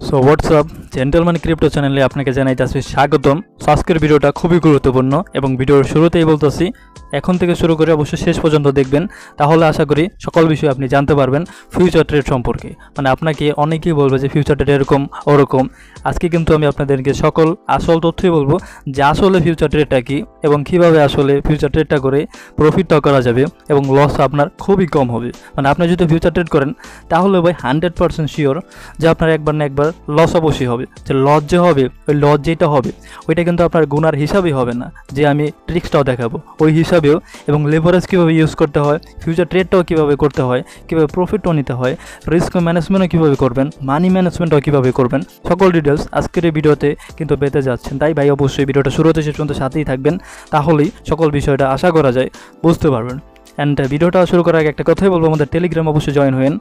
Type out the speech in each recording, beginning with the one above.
So WhatsApp gentleman crypto চ্যানেলে আপনাকে জানাইতেছি স্বাগতম। So, আজকের ভিডিওটা খুবই গুরুত্বপূর্ণ এবং ভিডিওর শুরুতেই বলতেছি এখন থেকে শুরু করে অবশ্যই শেষ পর্যন্ত দেখবেন। তাহলে আশা করি সকল বিষয়ে আপনি জানতে পারবেন ফিউচার ট্রেড সম্পর্কে। মানে আপনাকে অনেকেই বলবে যে ফিউচার ট্রেড এরকম, ওরকম। আজকে কিন্তু আমি আপনাদেরকে সকল আসল তথ্যই বলব যে আসলে ফিউচার ট্রেডটা কী এবং কীভাবে আসলে ফিউচার ট্রেডটা করে প্রফিটটা করা যাবে এবং লস আপনার খুবই কম হবে। মানে আপনি যদি ফিউচার ট্রেড করেন, তাহলে ভাই হান্ড্রেড পার্সেন্ট শিওর যে আপনার একবার না একবার লস অবশ্যই হবে। যে লস যে হবে, ওই লস যেটা হবে, ওইটা কিন্তু আপনার গুনার হিসাবেই হবে না। যে আমি ট্রিক্সটাও দেখাবো, ওই হিসাবেও এবং লেভারেজ কীভাবে ইউজ করতে হয় ফিউচার ট্রেডটাও কীভাবে করতে হয়, কীভাবে প্রফিটও নিতে হয় রিস্ক ম্যানেজমেন্টও কীভাবে করবেন মানি ম্যানেজমেন্টও কীভাবে করবেন, সকল ডিটেলস আজকের এই ভিডিওতে কিন্তু পেতে যাচ্ছেন। তাই ভাই, অবশ্যই ভিডিওটা শুরুতে শেষ পর্যন্ত সাথেই থাকবেন, তাহলেই সকল বিষয়টা আশা করা যায়, বুঝতে পারবেন। অ্যান্ড ভিডিওটা শুরু করার আগে একটা কথাই বলব, আমাদের টেলিগ্রাম অবশ্যই জয়েন হয়েন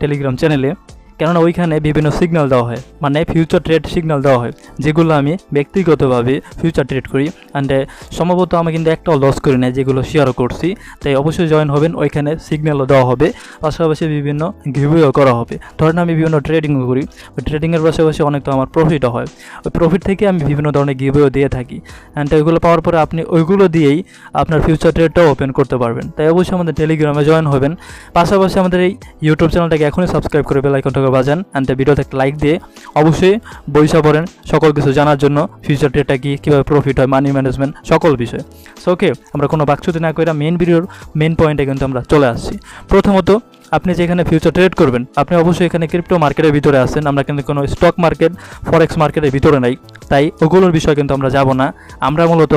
টেলিগ্রাম চ্যানেলে কেননা ওইখানে বিভিন্ন সিগন্যাল দেওয়া হয় মানে ফিউচার ট্রেড সিগন্যাল দেওয়া হয়, যেগুলো আমি ব্যক্তিগতভাবে ফিউচার ট্রেড করি। অ্যান্ড সম্ভবত আমি কিন্তু একটাও লস করি না যেগুলো শেয়ারও করছি। তাই অবশ্যই জয়েন হবেন, ওইখানে সিগন্যালও দেওয়া হবে। পাশাপাশি বিভিন্ন গিভওয়েও করা হবে। ধরেন আমি বিভিন্ন ট্রেডিংও করি। ওই ট্রেডিংয়ের পাশাপাশি অনেক তো আমার প্রফিটও হয়। ওই প্রফিট থেকে আমি বিভিন্ন ধরনের গিভওয়েও দিয়ে থাকি। অ্যান্ড ওইগুলো পাওয়ার পরে আপনি ওইগুলো দিয়েই আপনার ফিউচার ট্রেডটাও ওপেন করতে পারবেন। তাই অবশ্যই আমাদের টেলিগ্রামে জয়েন হবেন। পাশাপাশি আমাদের এই ইউটিউব চ্যানেলটাকে এখনই সাবস্ক্রাইব করে বেল আইকনটাকে বাজান অ্যান্ড ভিডিওতে একটা লাইক দিয়ে অবশ্যই বইসা পড়েন সকল কিছু জানার জন্য ফিউচার ট্রেডটা কী, কীভাবে প্রফিট হয় মানি ম্যানেজমেন্ট সকল বিষয়। সো ওকে আমরা কোনো বাকচুতি না করে মেন ভিডিওর মেন পয়েন্টে কিন্তু আমরা চলে আসছি। প্রথমত, আপনি যেখানে ফিউচার ট্রেড করবেন, আপনি অবশ্যই এখানে ক্রিপ্টো মার্কেটের ভিতরে আছেন, আমরা কিন্তু কোনো স্টক মার্কেট ফরেক্স মার্কেটের ভিতরে নাই। তাই ওগুলোর বিষয় কিন্তু আমরা যাব না। আমরা মূলত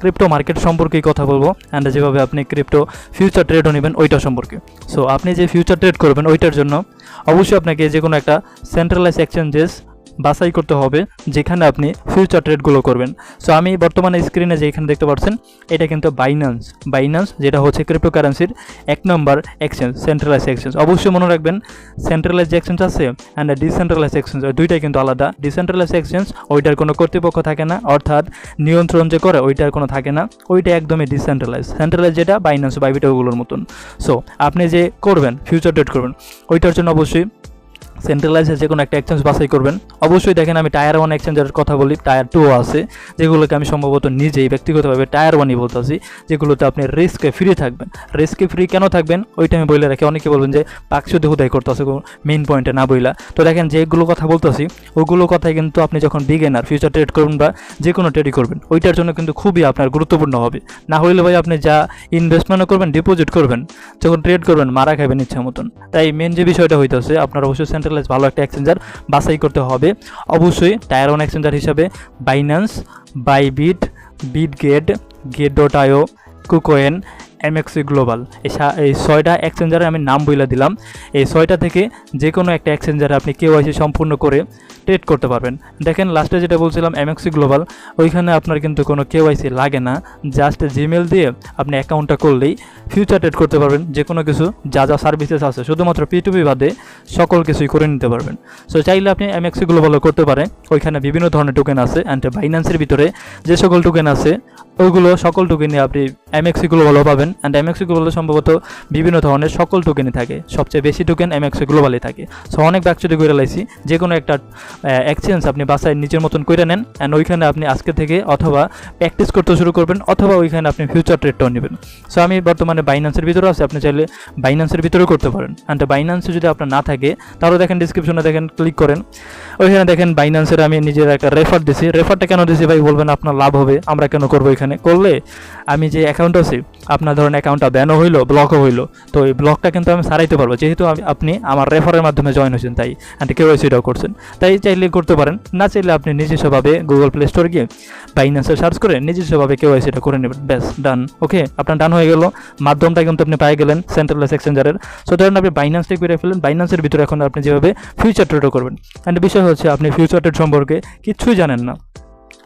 ক্রিপ্টো মার্কেট সম্পর্কেই কথা বলব অ্যান্ড যেভাবে আপনি ক্রিপ্টো ফিউচার ট্রেডও নেবেন ওইটা সম্পর্কে। সো আপনি যে ফিউচার ট্রেড করবেন ওইটার জন্য অবশ্যই আপনাকে যে কোনো একটা সেন্ট্রালাইজ এক্সচেঞ্জেস বাছাই করতে হবে, যেখানে আপনি ফিউচার ট্রেডগুলো করবেন। সো আমি বর্তমানে স্ক্রিনে যে এখানে দেখতে পাচ্ছেন, এটা কিন্তু বাইন্যান্স বাইন্যান্স যেটা হচ্ছে ক্রিপ্টোকারেন্সির এক নম্বর এক্সচেঞ্জ সেন্ট্রালাইজ এক্সচেঞ্জ অবশ্যই মনে রাখবেন সেন্ট্রালাইজ এক্সচেঞ্জ আছে অ্যান্ড ডিসেন্ট্রালাইজ এক্সচেঞ্জ দুইটাই কিন্তু আলাদা। ডিসেন্ট্রালাইজ এক্সচেঞ্জ ওইটার কোনো কর্তৃপক্ষ থাকে না, অর্থাৎ নিয়ন্ত্রণ যে করে, ওইটার কোনো থাকে না। ওইটা একদমই ডিসেন্ট্রালাইজ সেন্ট্রালাইজ যেটা বাইন্যান্স বাইবিটাগুলোর মতন। সো আপনি যে করবেন ফিউচার ট্রেড করবেন, ওইটার জন্য অবশ্যই সেন্ট্রালাইজে যে কোনো একটা এক্সচেঞ্জ বাছাই করবেন। অবশ্যই দেখেন আমি টায়ার ওয়ান এক্সচেঞ্জের কথা বলি টায়ার টুও আছে, যেগুলোকে আমি সম্ভবত নিজেই ব্যক্তিগতভাবে টায়ার ওয়ানই বলতেছি, যেগুলোতে আপনি রিস্কে ফ্রি থাকবেন। রিস্কে ফ্রি কেন থাকবেন? ওইটা আমি বলে রাখি অনেকে বলবেন যে পাকশুদ্ধ হুদাই করতেছে মেইন পয়েন্টে না বইলা। তো দেখেন যেগুলো কথা বলতেছি, ওগুলো কথাই কিন্তু আপনি যখন বিগেনার ফিউচার ট্রেড করবেন বা যে কোনো ট্রেডই করবেন, ওইটার জন্য কিন্তু খুবই আপনার গুরুত্বপূর্ণ হবে। না হইলে ভাই আপনি যা ইনভেস্টমেন্টও করবেন ডিপোজিট করবেন, যখন ট্রেড করবেন, মারা খাবেন ইচ্ছা মতন। তাই মেন যে বিষয়টা হইতেছে, আপনার অবশ্যই সেন্ট্রালাইজ ভালো একটা এক্সচেঞ্জার বাছাই করতে হবে। অবশ্যই টায়ার ওয়ান এক্সচেঞ্জার হিসাবে Binance Bybit Bitget Gate dot io KuCoin MEXC global এই ছয়টা এক্সচেঞ্জারে আমি নাম বইলা দিলাম। এই ছয়টা থেকে যে কোনো একটা এক্সচেঞ্জারে আপনি কেওয়াইসি সম্পূর্ণ করে ট্রেড করতে পারবেন। দেখেন লাস্টে যেটা বলছিলাম এমএক্সি গ্লোবাল ওইখানে আপনার কিন্তু কোনো কেওয়াইসি লাগে না। জাস্ট জিমেল দিয়ে আপনি অ্যাকাউন্টটা করলেই ফিউচার ট্রেড করতে পারবেন যে কোনো কিছু, যা যা সার্ভিসেস আছে, শুধুমাত্র পিটুপি বাদে সকল কিছুই করে নিতে পারবেন। সো চাইলে আপনি এমএক্সি গ্লোবালও করতে পারেন, ওইখানে বিভিন্ন ধরনের টোকেন আছে অ্যান্ড বাইন্যান্সের ভিতরে যে সকল টোকেন আছে ওইগুলো সকল টোকেনই আপনি এমএক্সি গ্লোবালও পাবেন অ্যান্ড এমএক্সি গ্লোবালে সম্ভবত বিভিন্ন ধরনের সকল টোকেনই থাকে, সবচেয়ে বেশি টোকেন এমএক্সি গ্লোবালে থাকে। সো অনেক ব্যাকচুরি করে লাইছি যে কোনো একটা এক্সচেঞ্জ আপনি বাসায় নিজের মতন করে নেন অ্যান্ড ওইখানে আপনি আজকে থেকে অথবা প্র্যাকটিস করতে শুরু করবেন, অথবা ওইখানে আপনি ফিউচার ট্রেডটাও নেবেন। সো আমি বর্তমানে বাইন্যান্সের ভিতরে আছে, আপনি চাইলে বাইন্যান্সের ভিতরেও করতে পারেন। অ্যান্ড বাইন্যান্সে যদি আপনার না থাকে তাহলে দেখেন ডিসক্রিপশনে দেখেন ক্লিক করেন। ওইখানে দেখেন বাইন্যান্সের আমি নিজের একটা রেফার দিছি। রেফারটা কেন দিছি ভাই, বলবেন আপনার লাভ হবে, আমরা কেন করব এখানে? করলে আমি যে অ্যাকাউন্ট আছে, আপনার ধরেন অ্যাকাউন্টটা ব্যানও হইল ব্লকও হইল, তো এই ব্লকটা কিন্তু আমি সারাইতে পারব। যেহেতু আপনি আমার রেফারের মাধ্যমে জয়েন হয়েছেন, তাই অ্যান্ড কেওয়াইসিটাও করছেন। তাই চাইলে করতে পারেন, না চাইলে আপনি নিজস্বভাবে গুগল প্লে স্টোর গিয়ে বাইন্যান্সে সার্চ করে নিজস্বভাবে কেওয়াইসিটা করে নেবেন। ব্যাস ডান ওকে আপনার ডান হয়ে গেল মাধ্যমটা কিন্তু আপনি পেয়ে গেলেন সেন্ট্রালাইজ এক্সচেঞ্জারের সো ধরেন আপনি বাইন্যান্সটা করে ফেলেন বাইন্যান্সের ভিতরে এখন আপনি যেভাবে ফিউচার ট্রেডও করবেন। অ্যান্ড বিষয় হচ্ছে, আপনি ফিউচার ট্রেড সম্পর্কে কিচ্ছুই জানেন না।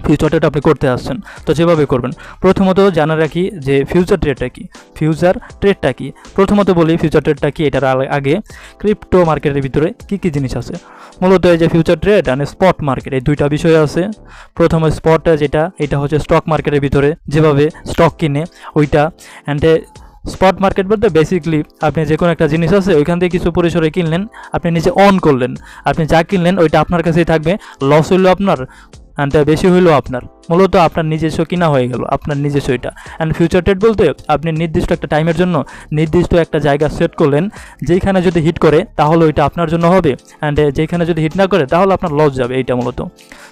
ফিউচার ট্রেড আপনি করতে আসছেন। তো যেভাবে করবেন। প্রথমত জানা রাখি যে ফিউচার ট্রেডটা কি? ফিউচার ট্রেডটা কি? প্রথমত বলি ফিউচার ট্রেডটা কি? এটার আগে- ক্রিপ্টো মার্কেটের ভিতরে কি কি জিনিস আছে? মূলত এই যে ফিউচার ট্রেড আর স্পট মার্কেট এই দুইটা বিষয় আছে। প্রথমে স্পটটা যেটা, এটা হচ্ছে স্টক মার্কেটের ভিতরে। যেভাবে স্টক কিনে, ওইটা। অ্যান্ড স্পট মার্কেট বলতে বেসিকলি আপনি যে কোনো একটা জিনিস আছে, ওইখান থেকে কিছু পরিসরে কিনলেন, আপনি নিজে অন করলেন। আপনি যা কিনলেন, ওইটা আপনার কাছেই থাকবে। লস হইল আপনার অ্যান্ড বেশি হইল আপনার। মূলত আপনার নিজস্ব কিনা হয়ে গেল, আপনার নিজস্ব এটা। অ্যান্ড ফিউচার ট্রেড বলতে আপনি নির্দিষ্ট একটা টাইমের জন্য নির্দিষ্ট একটা জায়গা সেট করলেন, যেইখানে যদি হিট করে, তাহলে ওইটা আপনার জন্য হবে। অ্যান্ড যেখানে যদি হিট না করে, তাহলে আপনার লস যাবে এইটা মূলত।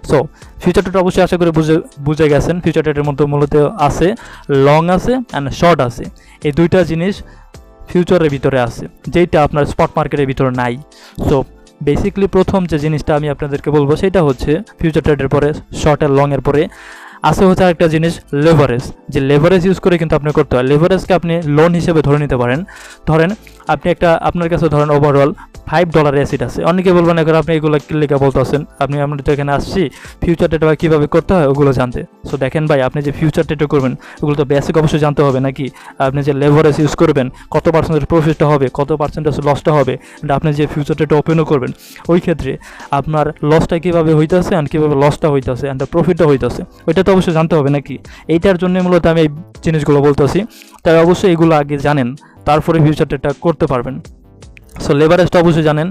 সো ফিউচার ট্রেড অবশ্যই আশা করে বুঝে বুঝে গেছেন। ফিউচার ট্রেডের মধ্যে মূলত আছে লং আছে অ্যান্ড শর্ট আছে। এই দুইটা জিনিস ফিউচারের ভিতরে আছে, যেইটা আপনার স্পট মার্কেটের ভিতরে নাই। সো বেসিক্যালি প্রথম যে জিনিসটা আমি আপনাদেরকে বলব, সেটা হচ্ছে ফিউচার ট্রেডের পরে শর্ট আর লং এর পরে, আছে হচ্ছে আরেকটা জিনিস লেভারেজ যে লেভারেজ ইউজ করে কিন্তু আপনি করতে হয়। লেভারেজকে আপনি লোন হিসেবে ধরে নিতে পারেন। ধরেন আপনি একটা, আপনার কাছে ধরেন ওভারঅল ফাইভ ডলার অ্যাসিড আছে। অনেকে বলবেন এখন আপনি এগুলো লেখা বলতেছেন, আপনি আমরা তো এখানে আসছি ফিউচার ট্রেড কীভাবে করতে হয় ওগুলো জানতে। সো দেখেন ভাই, আপনি যে ফিউচার ট্রেডও করবেন, ওগুলো তো বেসিক অবশ্যই জানতে হবে নাকি? আপনি যে লেভারেজ ইউজ করবেন, কত পার্সেন্টেজ প্রফিটটা হবে, কত পার্সেন্টেজ লসটা হবে, and আপনি যে ফিউচার ট্রেড ওপেনও করবেন, ওই ক্ষেত্রে আপনার লসটা কীভাবে হইতেছে অ্যান্ড কীভাবে লসটা হইতেছে অ্যান্ড প্রফিটটা হইতেছে, ওইটা তো অবশ্যই জানতে হবে নাকি? এইটার জন্য মূলত আমি এই জিনিসগুলো বলতেছি। তাই অবশ্যই এগুলো আগে জানেন। তারপরে ফিউচার ট্রেডটা করতে পারবেন। সো লেভারেজটা অবশ্যই জানেন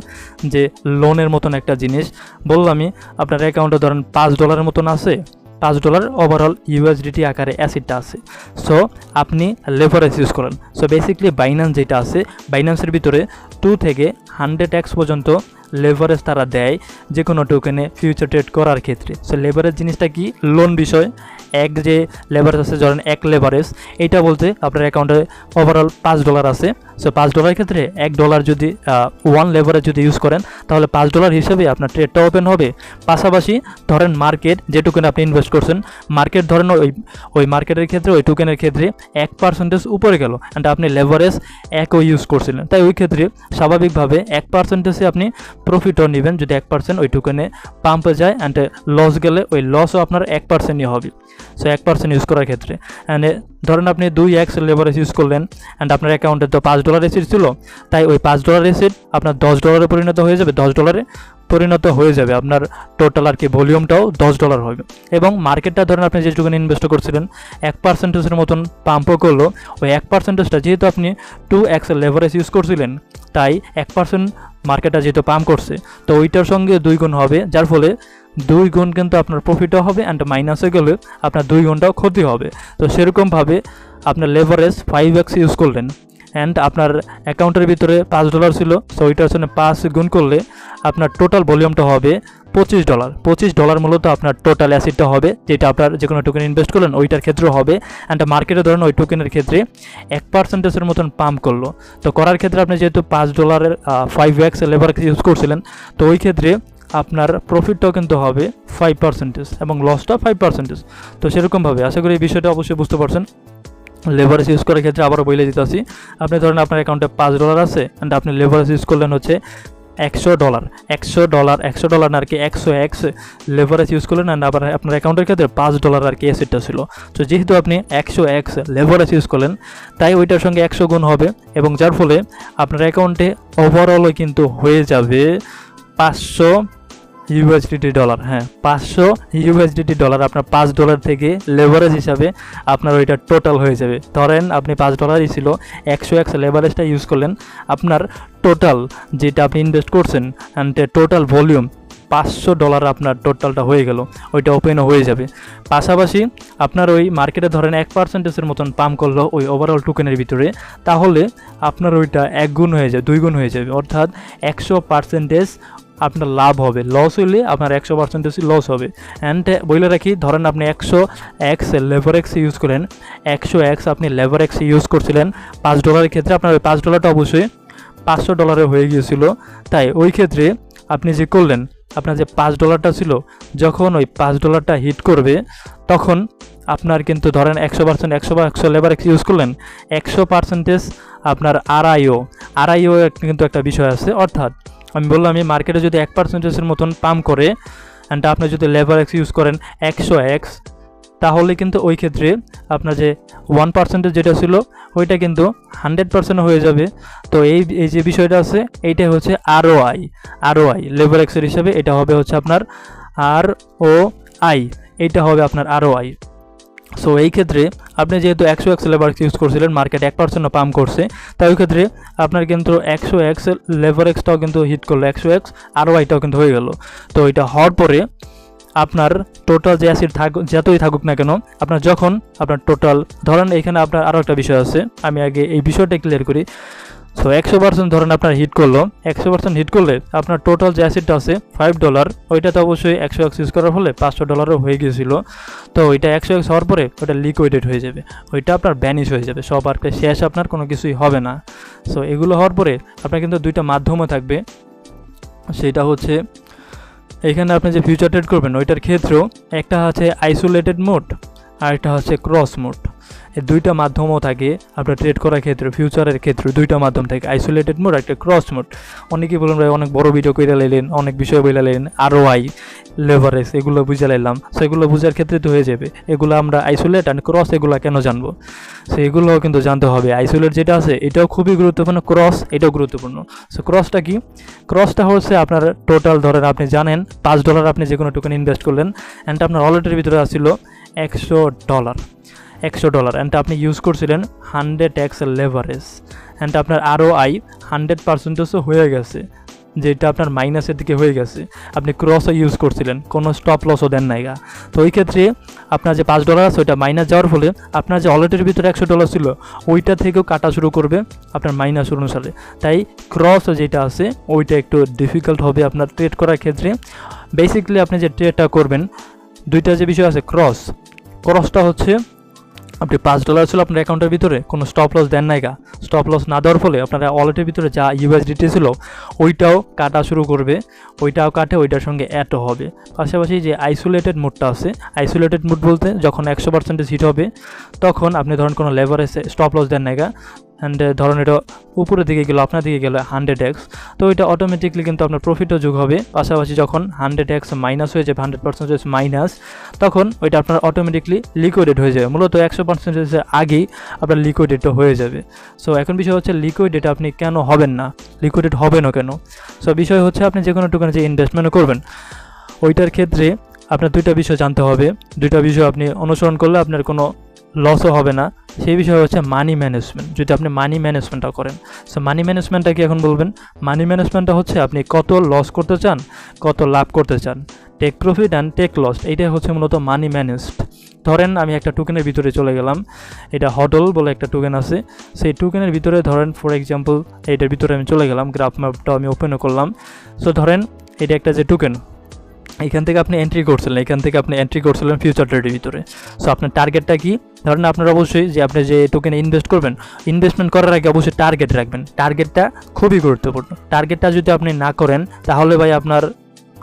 যে লোনের মতন একটা জিনিস। বললামই আপনার অ্যাকাউন্টে ধরেন পাঁচ ডলারের মতন আছে, পাঁচ ডলার ওভারঅল ইউএসডিটি আকারে অ্যাসিডটা আছে। সো আপনি লেভারেজ ইউজ করেন। সো বেসিক্যালি বাইন্যান্স যেটা আছে বাইন্যান্সের ভিতরে টু থেকে হান্ড্রেড এক্স পর্যন্ত লেভারেজ তারা দেয় যে কোনো টোকেনে ফিউচার ট্রেড করার ক্ষেত্রে। সো লেভারেজ জিনিসটা কি? লোন বিষয়। এক যে লেভারেজ আছে, ধরেন এক লেভারেজ এটা বলতে আপনার অ্যাকাউন্টে ওভারঅল পাঁচ ডলার আছে। সো পাঁচ ডলারের ক্ষেত্রে এক ডলার যদি ওয়ান লেভারেজ যদি ইউজ করেন, তাহলে পাঁচ ডলার হিসেবে আপনার ট্রেডটা ওপেন হবে। পাশাপাশি ধরেন মার্কেট যে টোকেনে আপনি ইনভেস্ট করছেন মার্কেট ধরেন ওই ওই মার্কেটের ক্ষেত্রে, ওই টোকেনের ক্ষেত্রে এক পার্সেন্টেজ উপরে গেল। অ্যান্ড আপনি লেভারেজ একও ইউজ করছিলেন। তাই ওই ক্ষেত্রে স্বাভাবিকভাবে এক পার্সেন্টেজে আপনি প্রফিটও নেবেন যদি এক পার্সেন্ট ওই টোকেনে পাম্পে যায় অ্যান্ড লস গেলে ওই লসও আপনার এক পার্সেন্টই হবে। সো এক পার্সেন্ট ইউজ করার ক্ষেত্রে। অ্যান্ড ধরেন আপনি দুই এক্স লেভারেজ ইউজ করলেন অ্যান্ড আপনার অ্যাকাউন্টে তো পাঁচ ডলার রেসিট ছিল, তাই ওই পাঁচ ডলার রেসিট আপনার দশ ডলারে পরিণত হয়ে যাবে, দশ ডলারে পরিণত হয়ে যাবে। আপনার টোটাল আর কি ভলিউমটাও দশ ডলার হবে। এবং মার্কেটটা ধরেন আপনি যেটুকুন ইনভেস্ট করছিলেন, এক পার্সেন্টেজের মতন পাম্পও করল, ওই এক পার্সেন্টেজটা যেহেতু আপনি টু এক্স লেভারেজ ইউজ করছিলেন, তাই এক পার্সেন্ট মার্কেটটা যেহেতু পাম্প করছে, তো ওইটার সঙ্গে দুই গুণ হবে, যার ফলে দুই গুণ কিন্তু আপনার প্রফিটও হবে অ্যান্ড মাইনাসে গেলে আপনার দুই গুণটাও ক্ষতি হবে। তো সেরকমভাবে আপনার লেভারেজ ফাইভ এক্স ইউজ করলেন অ্যান্ড আপনার অ্যাকাউন্টের ভিতরে পাঁচ ডলার ছিল সো ওইটার সঙ্গে পাঁচ গুণ করলে আপনার টোটাল ভলিউমটা হবে পঁচিশ ডলার। পঁচিশ ডলার মূলত আপনার টোটাল অ্যাসিডটা হবে, যেটা আপনার যে কোনো টোকেন ইনভেস্ট করলেন, ওইটার ক্ষেত্রেও হবে। অ্যান্ড মার্কেটে ধরেন ওই টোকেনের ক্ষেত্রে এক পার্সেন্টেজের মতন পাম্প করল। তো করার ক্ষেত্রে আপনি যেহেতু পাঁচ ডলারের ফাইভ এক্স লেবার ইউজ করছিলেন, তো ওই ক্ষেত্রে আপনার প্রফিটটাও কিন্তু হবে ফাইভ পার্সেন্টেজ এবং লসটা ফাইভ পার্সেন্টেজ তো সেরকমভাবে আশা করি এই বিষয়টা অবশ্যই বুঝতে পারছেন। লেভারেজ ইউজ করার ক্ষেত্রে আবারও বলে দিতেছি আপনি ধরেন আপনার অ্যাকাউন্টে পাঁচ ডলার আছে অ্যান্ড আপনি লেভারেজ ইউজ করলেন হচ্ছে একশো ডলার একশো ডলার একশো ডলার আর কি, একশো এক্স লেভারেজ ইউজ করলেন অ্যান্ড আবার আপনার অ্যাকাউন্টের ক্ষেত্রে পাঁচ ডলার আর কি অ্যাসিডটা ছিল। তো যেহেতু আপনি একশো এক্স লেভারেজ ইউজ করলেন, তাই ওইটার সঙ্গে একশো গুণ হবে এবং যার ফলে আপনার অ্যাকাউন্টে ওভারঅলও কিন্তু হয়ে যাবে পাঁচশো ইউএসডিটি ডলার হ্যাঁ পাঁচশো ইউএসডিটি ডলার আপনার পাঁচ ডলার থেকে লেভারেজ হিসাবে আপনার ওইটা টোটাল হয়ে যাবে। ধরেন আপনি পাঁচ ডলারই ছিল, একশো একশো লেভারেজটা ইউজ করলেন, আপনার টোটাল যেটা আপনি ইনভেস্ট করছেন অ্যান্ড টোটাল ভলিউম পাঁচশো ডলার আপনার টোটালটা হয়ে গেল, ওইটা ওপেনও হয়ে যাবে। পাশাপাশি আপনার ওই মার্কেটে ধরেন এক পার্সেন্টেজের মতন পাম্প করল ওই ওভারঅল টোকেনের ভিতরে, তাহলে আপনার ওইটা এক গুণ হয়ে যাবে দুই গুণ হয়ে যাবে। অর্থাৎ একশো পার্সেন্টেজ আপনার লাভ হবে। লস হইলে আপনার একশো পার্সেন্টেজ লস হবে। অ্যান্ড বলে রাখি, ধরেন আপনি একশো এক্স লেবার এক্স ইউজ করেন একশো এক্স আপনি লেবার এক্স ইউজ করছিলেন, পাঁচ ডলারের ক্ষেত্রে আপনার ওই পাঁচ ডলারটা অবশ্যই পাঁচশো ডলারে হয়ে গিয়েছিল। তাই ওই ক্ষেত্রে আপনি যে করলেন, আপনার যে পাঁচ ডলারটা ছিল, যখন ওই পাঁচ ডলারটা হিট করবে, তখন আপনার কিন্তু ধরেন একশো পার্সেন্ট, একশো বা একশো লেবার ইউজ করলেন, একশো পার্সেন্টেজ আপনার আরআইও আরআইও কিন্তু একটা বিষয় আছে। অর্থাৎ আমি বললাম আমি মার্কেটে যদি এক পার্সেন্টেজের মতন পাম্প করে অ্যান্ড আপনি যদি লেবার এক্স ইউজ করেন, একশো এক্স তাহলে কিন্তু ওই ক্ষেত্রে আপনার যে ওয়ান পার্সেন্টেজ যেটা ছিল, ওইটা কিন্তু হান্ড্রেড পার্সেন্ট হয়ে যাবে। তো এই এই যে বিষয়টা আছে, এইটাই হচ্ছে আরও আই আরও আই লেবার এক্সের হিসাবে এটা হবে হচ্ছে আপনার আর ও আই এইটা হবে আপনার আরও আই সো এই ক্ষেত্রে আপনি যেহেতু একশো এক্স লেবার ইউজ করছিলেন মার্কেট এক পার্সেন্টও পাম্প করছে, তাই ওই ক্ষেত্রে আপনার কিন্তু একশো এক্স লেবার এক্সটাও কিন্তু হিট করল, একশো এক্স আরও আইটাও কিন্তু হয়ে গেল। তো এটা হওয়ার পরে আপনার টোটাল যে অ্যাসিড থাক, যতই থাকুক না কেন, আপনার যখন আপনার টোটাল ধরেন এখানে আপনার আরও একটা বিষয় আছে, আমি আগে এই বিষয়টা ক্লিয়ার করি। সো একশো পার্সেন্ট ধরেন আপনার হিট করল, একশো পার্সেন্ট হিট করলে আপনার টোটাল যে অ্যাসিডটা আছে ফাইভ ডলার ওইটা তো অবশ্যই একশো এক্স ইউজ করার ফলে পাঁচশো ডলারও হয়ে গিয়েছিল। তো ওইটা একশো এক্স হওয়ার পরে ওইটা লিকুইডেড হয়ে যাবে, ওইটা আপনার ব্যানিশ হয়ে যাবে, সব আর শেষ আপনার কোনো কিছুই হবে না। সো এগুলো হওয়ার পরে আপনার কিন্তু দুইটা মাধ্যমও থাকবে, সেটা হচ্ছে এখানে আপনি যে ফিউচার ট্রেড করবেন, ওইটার ক্ষেত্রেও একটা আছে আইসোলেটেড মোড আর একটা হচ্ছে ক্রস মোড এই দুইটা মাধ্যমও থাকে। আপনার ট্রেড করার ক্ষেত্রে ফিউচারের ক্ষেত্রে দুইটা মাধ্যম থাকে। আইসোলেটেড মোড একটা ক্রস মোড অনেকেই বলুন ভাই, অনেক বড় ভিডিও কইরা লাইলেন, অনেক বিষয় বলে লাইলেন আরও আই লেভারেজ এগুলো বুঝে লাইলাম। সো এগুলো বুঝার ক্ষেত্রে তো হয়ে যাবে। এগুলো আমরা আইসোলেট অ্যান্ড ক্রস এগুলো কেন জানব? সো এগুলোও কিন্তু জানতে হবে। আইসোলেট যেটা আছে, এটাও খুবই গুরুত্বপূর্ণ। ক্রস এটাও গুরুত্বপূর্ণ। সো ক্রসটা কি? ক্রসটা হচ্ছে আপনার টোটাল ধরেন আপনি জানেন, পাঁচ ডলার আপনি যে কোনো টোকেন ইনভেস্ট করলেন অ্যান্ড আপনার ওয়ালেটের ভিতরে আসছিল একশো ডলার একশো ডলার। অ্যান্ড আপনি ইউজ করছিলেন হান্ড্রেড এক্স লেভারেজ অ্যান্ড আপনার আরও আই হান্ড্রেড পার্সেন্টেজও হয়ে গেছে, যেটা আপনার মাইনাসের দিকে হয়ে গেছে। আপনি ক্রসও ইউজ করছিলেন, কোনো স্টপ লসও দেন নাই গা। তো ওই ক্ষেত্রে আপনার যে পাঁচ ডলার আছে, ওইটা মাইনাস যাওয়ার ফলে আপনার যে ওয়ালেটের ভিতরে একশো ডলার ছিল, ওইটা থেকেও কাটা শুরু করবে আপনার মাইনাস অনুসারে। তাই ক্রস যেটা আছে, ওইটা একটু ডিফিকাল্ট হবে আপনার ট্রেড করার ক্ষেত্রে। বেসিক্যালি আপনি যে ট্রেডটা করবেন, দুইটা যে বিষয় আছে ক্রস ক্রসটা হচ্ছে আপনি পাঁচ ডলার ছিল আপনার অ্যাকাউন্টের ভিতরে, কোনো স্টপ লস দেন নাই গা। স্টপ লস না দেওয়ার ফলে আপনার ওয়ালেটের ভিতরে যা ইউএসডিটি ছিল, ওইটাও কাটা শুরু করবে, ওইটাও কাটে, ওইটার সঙ্গে অ্যাডও হবে। পাশাপাশি যে আইসোলেটেড মুডটা আছে আইসোলেটেড মুড বলতে যখন একশো পার্সেন্টেজ হিট হবে, তখন আপনি ধরেন কোনো লেবার এসে স্টপ লস দেন নাই গা। অ্যান্ড ধরুন এটা উপরের দিকে গেলো, আপনার দিকে গেলো হান্ড্রেড এক্স তো এটা অটোমেটিকলি কিন্তু আপনার প্রফিটও যোগ হবে। পাশাপাশি যখন হান্ড্রেড এক্স মাইনাস হয়ে যাবে হান্ড্রেড পার্সেন্টেজ মাইনাস তখন ওইটা আপনার অটোমেটিকলি লিকুইডেড হয়ে যাবে। মূলত একশো পার্সেন্টেজের আগেই আপনার লিকুইডেডটা হয়ে যাবে। সো এখন বিষয় হচ্ছে লিকুইডেড আপনি কেন হবেন না? লিকুইডেড হবে না কেন? সো বিষয় হচ্ছে আপনি যে কোনো টোকেনে যে ইনভেস্টমেন্ট করবেন, ওইটার ক্ষেত্রে আপনার দুইটা বিষয় জানতে হবে। দুইটা বিষয় আপনি অনুসরণ করলে আপনার কোনো লসও হবে না। সেই বিষয় হচ্ছে মানি ম্যানেজমেন্ট যদি আপনি মানি ম্যানেজমেন্টটা করেন সো মানি ম্যানেজমেন্টটা কি এখন বলবেন? মানি ম্যানেজমেন্টটা হচ্ছে আপনি কত লস করতে চান, কত লাভ করতে চান। Take profit and take loss এইটাই হচ্ছে মূলত মানি ম্যানেজড ধরেন আমি একটা টোকেনের ভিতরে চলে গেলাম, এটা হটল বলে একটা টোকেন আছে। সেই টোকেনের ভিতরে ধরেন ফর এক্সাম্পল এইটার ভিতরে আমি চলে গেলাম গ্রাফ ম্যাপটা আমি ওপেনও করলাম। সো ধরেন, এটা একটা যে টোকেন এখান থেকে আপনি এন্ট্রি করছিলেন, এখান থেকে আপনি এন্ট্রি করছিলেন ফিউচার ট্রেডের ভিতরে। সো আপনার টার্গেটটা কি? ধরেন আপনার অবশ্যই যে আপনি যে টোকেনে ইনভেস্ট করবেন ইনভেস্টমেন্ট করার আগে অবশ্যই টার্গেট রাখবেন। টার্গেটটা খুবই গুরুত্বপূর্ণ। টার্গেটটা যদি আপনি না করেন, তাহলে ভাই আপনার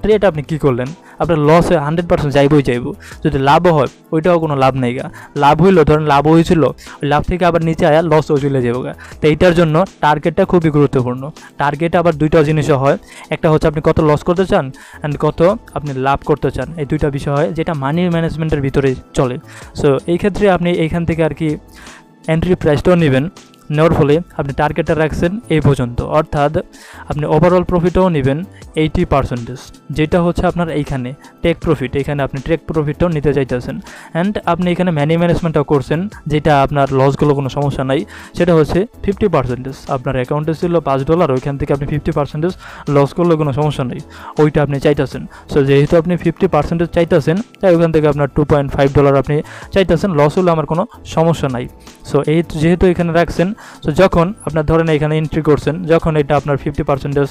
ট্রেড আপনি কী করলেন? আপনার লস হান্ড্রেড পার্সেন্ট যাইবই যাইব। যদি লাভও হয়, ওইটাও কোনো লাভ নেই গা। লাভ হইল, ধরেন লাভ হয়েছিল, ওই লাভ থেকে আবার নিচে আয়া লসও চলে যাব গা। তো এইটার জন্য টার্গেটটা খুবই গুরুত্বপূর্ণ। টার্গেট আবার দুইটা জিনিসও হয়। একটা হচ্ছে আপনি কত লস করতে চান অ্যান্ড কত আপনি লাভ করতে চান। এই দুইটা বিষয় হয়, যেটা মানি ম্যানেজমেন্টের ভিতরে চলে। সো এই ক্ষেত্রে আপনি এইখান থেকে আর কি এন্ট্রি প্রাইসটাও নেবেন। নেওয়ার ফলে আপনি টার্গেটটা রাখছেন এই পর্যন্ত। অর্থাৎ আপনি ওভারঅল প্রফিটও নেবেন এইটি পার্সেন্টেজ যেটা হচ্ছে আপনার এইখানে টেক প্রফিট এখানে আপনি টেক প্রফিটটাও নিতে চাইতেছেন। অ্যান্ড আপনি এখানে ম্যানি ম্যানেজমেন্টটাও করছেন, যেটা আপনার লসগুলো কোনো সমস্যা নাই। সেটা হচ্ছে ফিফটি পার্সেন্টেজ আপনার অ্যাকাউন্টে ছিল পাঁচ ডলার ওইখান থেকে আপনি ফিফটি পার্সেন্টেজ লস করলে কোনো সমস্যা নেই। ওইটা আপনি চাইতেছেন। সো যেহেতু আপনি ফিফটি পার্সেন্টেজ চাইতেছেন, তাই ওইখান থেকে আপনার টু পয়েন্ট ফাইভ ডলার আপনি চাইতেছেন। লস হলে আমার কোনো সমস্যা নাই। সো এই যেহেতু এখানে রাখছেন সো যখন আপনার ধরেন এখানে এন্ট্রি করছেন, যখন এটা আপনার ফিফটি পার্সেন্টেজ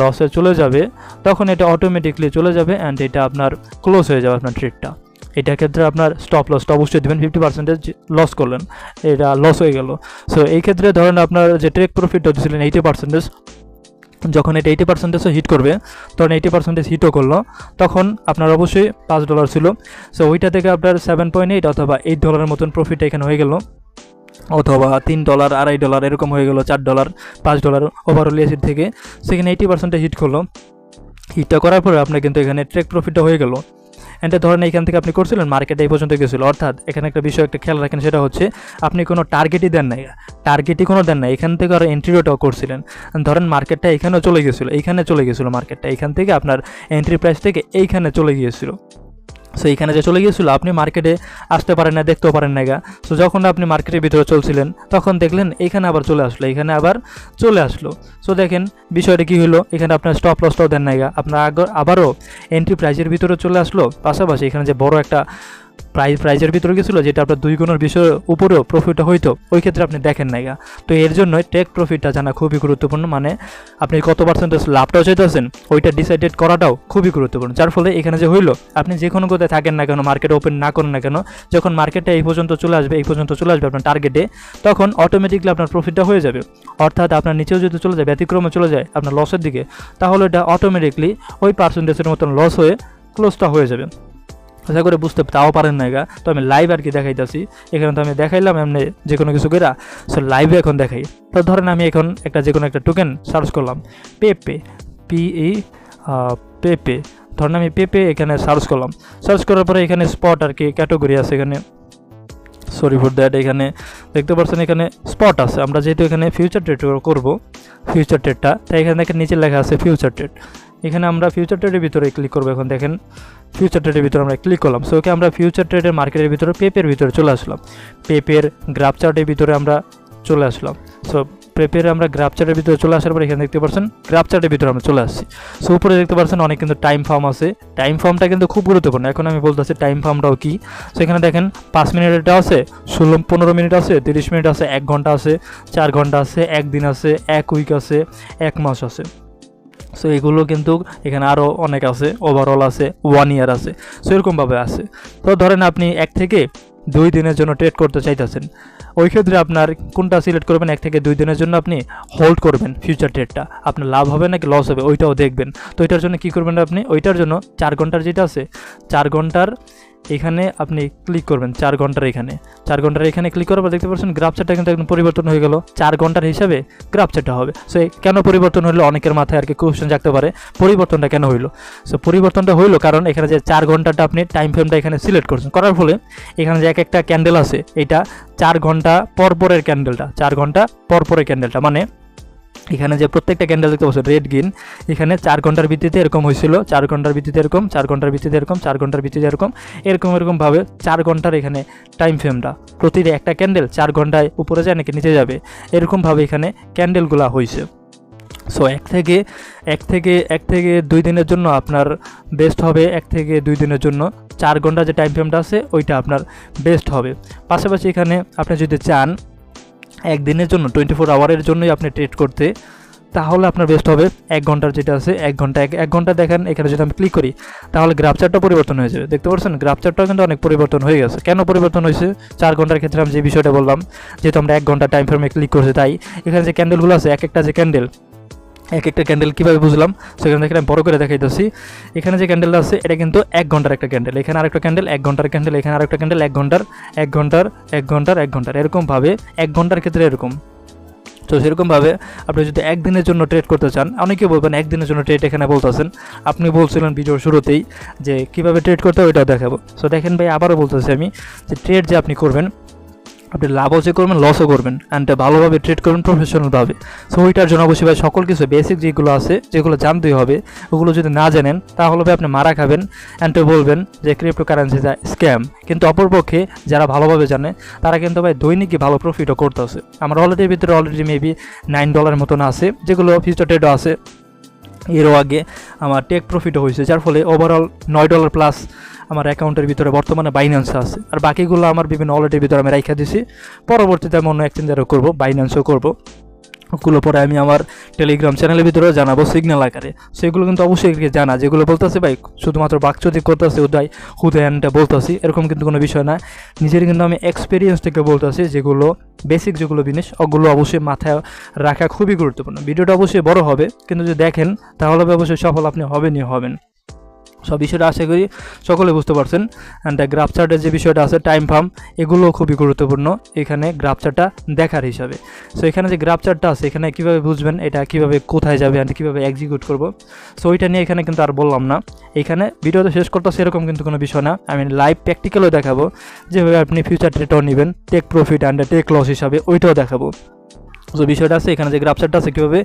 লসে চলে যাবে, তখন এটা অটোমেটিকলি চলে যাবে অ্যান্ড এটা আপনার ক্লোজ হয়ে যাবে আপনার ট্রেডটা এটার ক্ষেত্রে আপনার স্টপ লসটা অবশ্যই দেবেন ফিফটি পার্সেন্টেজ লস করলেন, এটা লস হয়ে গেল। সো এই ক্ষেত্রে ধরেন আপনার যে ট্রেক প্রফিটটা দিয়েছিলেন এইটি পার্সেন্টেজ যখন এটা এইটি পার্সেন্টেজও হিট করবে তখন এইটি পার্সেন্টেজ হিটও করল, তখন আপনার অবশ্যই পাঁচ ডলার ছিল। সো ওইটা থেকে আপনার সেভেন পয়েন্ট এইট অথবা এইট ডলারের মতন প্রফিট এখানে হয়ে গেল। অথবা তিন ডলার আড়াই ডলার এরকম হয়ে গেলো, চার ডলার পাঁচ ডলার ওভারঅল এসিড থেকে। সেখানে এইটি পার্সেন্টে হিট করল। হিটটা করার পরে আপনার কিন্তু এখানে ট্রেক প্রফিটটা হয়ে গেল। এটা ধরেন এখান থেকে আপনি করছিলেন মার্কেটে এই পর্যন্ত গেছিল। অর্থাৎ এখানে একটা বিষয়, একটা খেয়াল রাখেন, সেটা হচ্ছে আপনি কোনো টার্গেটই দেন নাই। টার্গেটই কোনো দেন নাই। এখান থেকে আরও এন্ট্রিটাও করছিলেন। ধরেন মার্কেটটা এখানেও চলে গেছিল, এইখানে চলে গেছিল মার্কেটটা এখান থেকে আপনার এন্ট্রি প্রাইস থেকে এইখানে চলে গিয়েছিল। সো এখানে যে চলে গিয়েছিল, আপনি মার্কেটে আসতে পারেন না, দেখতেও পারেন না গা। সো যখন আপনি মার্কেটের ভিতরে চলছিলেন, তখন দেখলেন এখানে আবার চলে আসলো, এখানে আবার চলে আসলো। সো দেখেন বিষয়টা কী হলো, এখানে আপনার স্টপ লসটাও দেন না গা। আপনার আবারও এন্ট্রি প্রাইজের ভিতরে চলে আসলো, পাশাপাশি এখানে যে বড় একটা প্রাইজ প্রাইজের ভিতরে গেছিল, যেটা আপনার দুই গুণের বিষয়ের উপরেও প্রফিটটা হইতো, ওই ক্ষেত্রে আপনি দেখেন না তো এর জন্যই টেক প্রফিটটা জানা খুবই গুরুত্বপূর্ণ মানে আপনি কত পার্সেন্টেজ লাভটাও চাইতেছেন, ওইটা ডিসাইডেড করাটাও খুবই গুরুত্বপূর্ণ। যার ফলে এখানে যে হইল, আপনি যে কোনো কোথায় থাকেন না কেন মার্কেট ওপেন না করেন না কেন, যখন মার্কেটটা এই পর্যন্ত চলে আসবে, এই পর্যন্ত চলে আসবে আপনার টার্গেটে তখন অটোমেটিকলি আপনার প্রফিটটা হয়ে যাবে। অর্থাৎ আপনার নিচেও যদি চলে যায়, ব্যতিক্রমে চলে যায় আপনার লসের দিকে, তাহলে এটা অটোমেটিকলি ওই পার্সেন্টেজের মতন লস হয়ে ক্লোজটা হয়ে যাবে। আশা করে বুঝতে তাও পারেন না তো আমি লাইভ আর কি দেখাইতেছি। এখানে তো আমি দেখাইলাম, এমনি যে কোনো কিছু করে সো লাইভে এখন দেখাই। তো ধরেন আমি এখন একটা যে কোনো একটা টোকেন সার্চ করলাম। পেপে পি ই পেপে ধরেন আমি পেপে এখানে সার্চ করলাম। সার্চ করার পরে এখানে স্পট আর কি ক্যাটাগরি আছে এখানে। সরি ফর দ্যাট এখানে দেখতে পাচ্ছেন এখানে স্পট আছে। আমরা যেহেতু এখানে ফিউচার ট্রেড করব ফিউচার ট্রেডটা তাই এখানে দেখেন নিচে লেখা আছে ফিউচার ট্রেড এখানে আমরা ফিউচার ট্রেডের ভিতরে ক্লিক করব। এখন দেখেন ফিউচার ট্রেডের ভিতরে আমরা ক্লিক করলাম। সো ওকে আমরা ফিউচার ট্রেডের মার্কেটের ভিতরে পেপের ভিতরে চলে আসলাম। পেপের গ্রাফ চার্টের ভিতরে আমরা চলে আসলাম। সো পেপের আমরা গ্রাফ চার্টের ভিতরে চলে আসার পর এখানে দেখতে পাচ্ছেন গ্রাফ চার্টের ভিতরে আমরা চলে আসছি। সো উপরে দেখতে পাচ্ছেন অনেক কিন্তু টাইম ফার্ম আছে। টাইম ফার্মটা কিন্তু খুব গুরুত্বপূর্ণ। এখন আমি বলতেছি টাইম ফার্মটাও কী? সো এখানে দেখেন, পাঁচ মিনিটেরটা আছে, ষোলো, পনেরো মিনিট আছে, তিরিশ মিনিট আছে, এক ঘণ্টা আছে, চার ঘণ্টা আছে, একদিন আছে, এক উইক আছে, এক মাস আছে। সো এগুলো কিন্তু এখানে আরও অনেক আছে ওভারঅল আছে ওয়ান ইয়ার আছে। সো এরকমভাবে আছে। তো ধরেন আপনি এক থেকে দুই দিনের জন্য ট্রেড করতে চাইতেছেন। ওই ক্ষেত্রে আপনার কোনটা সিলেক্ট করবেন? এক থেকে দুই দিনের জন্য আপনি হোল্ড করবেন ফিউচার ট্রেডটা আপনার লাভ হবে নাকি লস হবে, ওইটাও দেখবেন। তো ওইটার জন্য কী করবেন আপনি? ওইটার জন্য চার ঘণ্টার যেটা আছে, চার ঘণ্টার এখানে আপনি ক্লিক করবেন চার ঘণ্টার এখানে। চার ঘণ্টার এখানে ক্লিক করার পর দেখতে পাচ্ছেন গ্রাফ কিন্তু একদম পরিবর্তন হয়ে গেল। চার ঘণ্টার হিসাবে গ্রাফ হবে। সো কেন পরিবর্তন হলো? অনেকের মাথায় আর কি কোশ্চেন জাগতে পারে। পরিবর্তনটা কেন হইল? সো পরিবর্তনটা হইল কারণ এখানে যে চার ঘন্টাটা আপনি টাইম ফ্রেমটা এখানে সিলেক্ট করছেন। করার ফলে এখানে যে এক একটা ক্যান্ডেল আছে, এটা চার ঘণ্টা পরপরের ক্যান্ডেলটা চার ঘণ্টা পরপরের ক্যান্ডেলটা মানে এখানে যে প্রত্যেকটা ক্যান্ডেল দেখতে পাচ্ছেন রেড গ্রিন এখানে চার ঘণ্টার ভিত্তিতে এরকম হয়েছিল, চার ঘণ্টার ভিত্তিতে এরকম, চার ঘণ্টার ভিত্তিতে এরকম, চার ঘণ্টার ভিত্তিতে এরকম এরকম এরকমভাবে চার ঘণ্টার এখানে টাইম ফ্রেমটা প্রতিটা একটা ক্যান্ডেল চার ঘন্টায় উপরে যায় নাকি নিচে যাবে এরকমভাবে এখানে ক্যান্ডেলগুলা হয়েছে। সো এক থেকে এক থেকে এক থেকে দুই দিনের জন্য আপনার বেস্ট হবে, এক থেকে দুই দিনের জন্য চার ঘণ্টা যে টাইম ফ্রেমটা আছে, ওইটা আপনার বেস্ট হবে। পাশাপাশি এখানে আপনি যদি চান একদিনের জন্য টোয়েন্টি ফোর আওয়ারের জন্যই আপনি ট্রেড করতে, তাহলে আপনার বেস্ট হবে এক ঘণ্টার যেটা আছে, এক ঘণ্টা, এক এক ঘণ্টা দেখেন, এখানে যদি আমি ক্লিক করি, তাহলে গ্রাফচারটা পরিবর্তন হয়ে যাবে। দেখতে পাচ্ছেন গ্রাফচারটাও কিন্তু অনেক পরিবর্তন হয়ে গেছে। কেন পরিবর্তন হয়েছে? চার ঘণ্টার ক্ষেত্রে আমি যে বিষয়টা বললাম, যেহেতু আমরা এক ঘণ্টা টাইম ফ্রেমে ক্লিক করছি, তাই এখানে যে ক্যান্ডেলগুলো আছে, এক একটা যে ক্যান্ডেল এক একটা ক্যান্ডেল কীভাবে বুঝলাম? সেখানে দেখেন আমি বড় করে দেখাইতেছি। এখানে যে ক্যান্ডেলটা আছে, এটা কিন্তু এক ঘণ্টার একটা ক্যান্ডেল এখানে আরেকটা ক্যান্ডেল এক ঘণ্টার ক্যান্ডেল এখানে আরেকটা ক্যান্ডেল এক ঘণ্টার এক ঘণ্টার এক ঘণ্টার এক ঘণ্টার। এরকমভাবে এক ঘণ্টার ক্ষেত্রে এরকম। তো সেরকমভাবে আপনি যদি একদিনের জন্য ট্রেড করতে চান অনেকে বলবেন একদিনের জন্য ট্রেড এখানে বলতেছেন। আপনি বলছিলেন ভিডিওর শুরুতেই যে কীভাবে ট্রেড করতে হয় ওইটাও দেখাবো। সো দেখেন ভাই, আবারও বলতেছি আমি যে ট্রেড যে আপনি করবেন আপনি লাভও যে করবেন লসও করবেন অ্যান্ড ভালোভাবে ট্রেড করবেন প্রফেশনালভাবে সো ওইটার জন্য অবশ্যই ভাই সকল কিছু বেসিক যেগুলো আছে, যেগুলো জানতেই হবে, ওগুলো যদি না জানেন, তাহলে ভাই আপনি মারা খাবেন অ্যান্ড বলবেন যে ক্রিপ্টো কারেন্সি যা স্ক্যাম কিন্তু অপরপক্ষে যারা ভালোভাবে জানে, তারা কিন্তু ভাই দৈনিকই ভালো প্রফিটও করতেছে। আমার অলরেডির ভিতরে অলরেডি মেবি নাইন ডলার মতন আছে, যেগুলো ফিউচার ট্রেডও আছে। এরও আগে আমার টেক প্রফিটও হয়েছে, যার ফলে ওভারঅল নয় ডলার প্লাস আমার অ্যাকাউন্টের ভিতরে বর্তমানে বাইন্যান্স আছে। আর বাকিগুলো আমার বিভিন্ন ওয়ালেটের ভিতরে আমি রাইখা দিছি। পরবর্তীতে আমি অন্য এক্সচেঞ্জারও করব বাইন্যান্সও করব। ওগুলো পরে আমি আমার টেলিগ্রাম চ্যানেলের ভিতরে জানাব সিগন্যাল আকারে। সেগুলো কিন্তু অবশ্যই জানা। যেগুলো বলতেছে, ভাই, শুধুমাত্র বাকচুতি করতেছে, উদয় হুদায়নটা বলতেছি। এরকম কিন্তু কোনো বিষয় না। নিজের কিন্তু আমি এক্সপিরিয়েন্স থেকে বলতেছি যেগুলো বেসিক যেগুলো জিনিস, ওগুলো অবশ্যই মাথায় রাখা খুবই গুরুত্বপূর্ণ। ভিডিওটা অবশ্যই বড় হবে। কিন্তু যদি দেখেন, তাহলে অবশ্যই সফল আপনি হবেনই হবেন। সব বিষয়টা আশা করি সকলে বুঝতে পারছেন। অ্যান্ড গ্রাফ চার্টের যে বিষয়টা আছে টাইম ফার্ম এগুলো খুবই গুরুত্বপূর্ণ এখানে গ্রাফ চার্টটা দেখার হিসাবে। সো এখানে যে গ্রাফ চার্টটা আছে, এখানে কীভাবে বুঝবেন, এটা কীভাবে কোথায় যাবে অ্যান্ড কীভাবে এক্সিকিউট করব। সো ওইটা নিয়ে এখানে কিন্তু আর বললাম না। এখানে ভিডিওতে শেষ করতে সেরকম কিন্তু কোনো বিষয় না। আমি লাইভ প্র্যাকটিক্যালও দেখাবো। যেভাবে আপনি ফিউচার ট্রেডও নেবেন take profit and take loss হিসাবে ওইটাও দেখাবো। তো বিষয়টা আছে, এখানে যে গ্রাফচারটা আছে, কীভাবে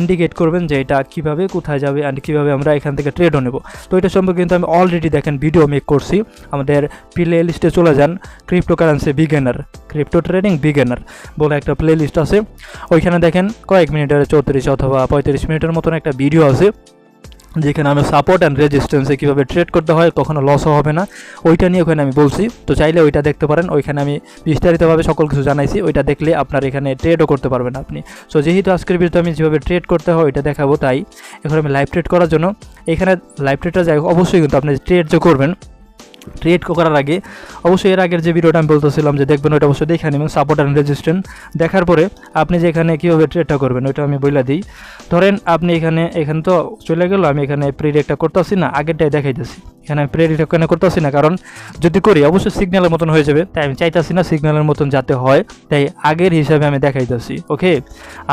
ইন্ডিকেট করবেন যে এটা কীভাবে, কোথায় যাবে অ্যান্ড কীভাবে আমরা এখান থেকে ট্রেডও নেব। তো এটা সম্পর্কে কিন্তু আমি অলরেডি দেখেন ভিডিও মেক করছি। আমাদের প্লে লিস্টে চলে যান cryptocurrency beginner crypto trading beginner বলে একটা প্লে লিস্ট আছে। ওইখানে দেখেন কয়েক মিনিটের, চৌত্রিশ অথবা পঁয়ত্রিশ মিনিটের মতন একটা ভিডিও আছে। যেখানে আমি সাপোর্ট অ্যান্ড রেজিস্ট্যান্সে কীভাবে ট্রেড করতে হয়, কখনো লসও হবে না। ওইটা নিয়ে ওখানে আমি বলছি। তো চাইলে ওইটা দেখতে পারেন। ওইখানে আমি বিস্তারিতভাবে সকল কিছু জানাইছি। ওইটা দেখলে আপনার এখানে ট্রেডও করতে পারবেন আপনি। সো যেহেতু আজকের ভিডিওতে আমি যেভাবে ট্রেড করতে হয়, ওইটা দেখাবো তাই। এখন আমি লাইভ ট্রেড করার জন্য। এখানে লাইভ ট্রেডটা যাই অবশ্যই কিন্তু আপনি ট্রেড যে করবেন ট্রেড করার আগে, অবশ্যই এর আগের যে ভিডিওটা আমি বলতেছিলাম যে দেখবেন ওটা অবশ্যই দেখে নেবেন সাপোর্ট অ্যান্ড রেজিস্ট্যান্ট দেখার পরে আপনি যে এখানে কীভাবে ট্রেডটা করবেন, ওইটা আমি বইলা দিই। ধরেন আপনি এখানে এখানে তো চলে গেল, আমি এখানে প্রিডেক্টটা করতেছি না, আগেরটাই দেখাইতেছি। এখানে আমি প্রেডিক্টটা কেন করতেছি না? কারণ যদি করি, অবশ্যই সিগন্যালের মতন হয়ে যাবে। তাই আমি চাইতাছি না সিগন্যালের মতন যাতে হয়। তাই আগের হিসাবে আমি দেখাইতেছি ওকে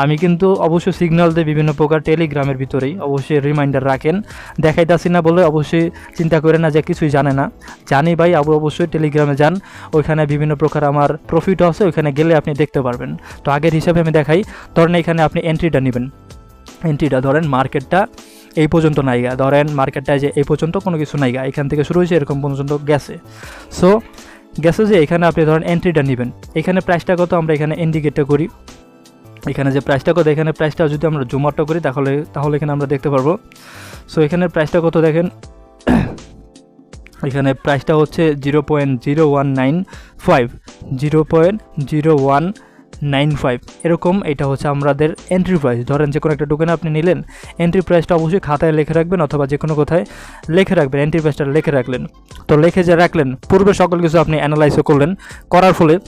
আমি কিন্তু অবশ্যই সিগন্যাল দিয়ে বিভিন্ন প্রকার টেলিগ্রামের ভিতরেই অবশ্যই রিমাইন্ডার রাখেন। দেখাইতাছি না বলে অবশ্যই চিন্তা করে না যে কিছুই জানে না। জানি ভাই, আবু অবশ্যই টেলিগ্রামে যান। ওইখানে বিভিন্ন প্রকার আমার প্রফিটও আছে, ওইখানে গেলে আপনি দেখতে পারবেন। তো আগের হিসাবে আমি দেখাই। ধরেন এখানে আপনি এন্ট্রিটা নেবেন। এন্ট্রিটা ধরেন মার্কেটটা এই পর্যন্ত নাইগা। ধরেন মার্কেটটা যে এই পর্যন্ত কোনো কিছু নাইগা। এখান থেকে শুরু হয়েছে এরকম পর্যন্ত গেছে। সো গেছে যে এখানে আপনি ধরেন এন্ট্রিটা নেবেন। এখানে প্রাইসটা কত আমরা এখানে ইন্ডিকেটটা করি। এখানে যে প্রাইসটা কত, এখানে প্রাইসটা যদি আমরা জুমারটা করি, তাহলে তাহলে এখানে আমরা দেখতে পারব। সো এখানে প্রাইসটা কত দেখেন? এখানে প্রাইসটা হচ্ছে zero point zero one nine five zero point zero one nine five এরকম এটা হচ্ছে আমাদের এন্ট্রি প্রাইস ধরেন যে কোনো একটা টোকেন আপনি নিলেন এন্ট্রি প্রাইসটা অবশ্যই খাতায় লিখে রাখবেন অথবা যে কোনো কোথায় লিখে রাখবেন এন্ট্রি প্রাইসটা লিখে রাখলেন। তো লিখে যে রাখলেন, পূর্বে সকল কিছু আপনি অ্যানালাইসও করলেন। করার ফলে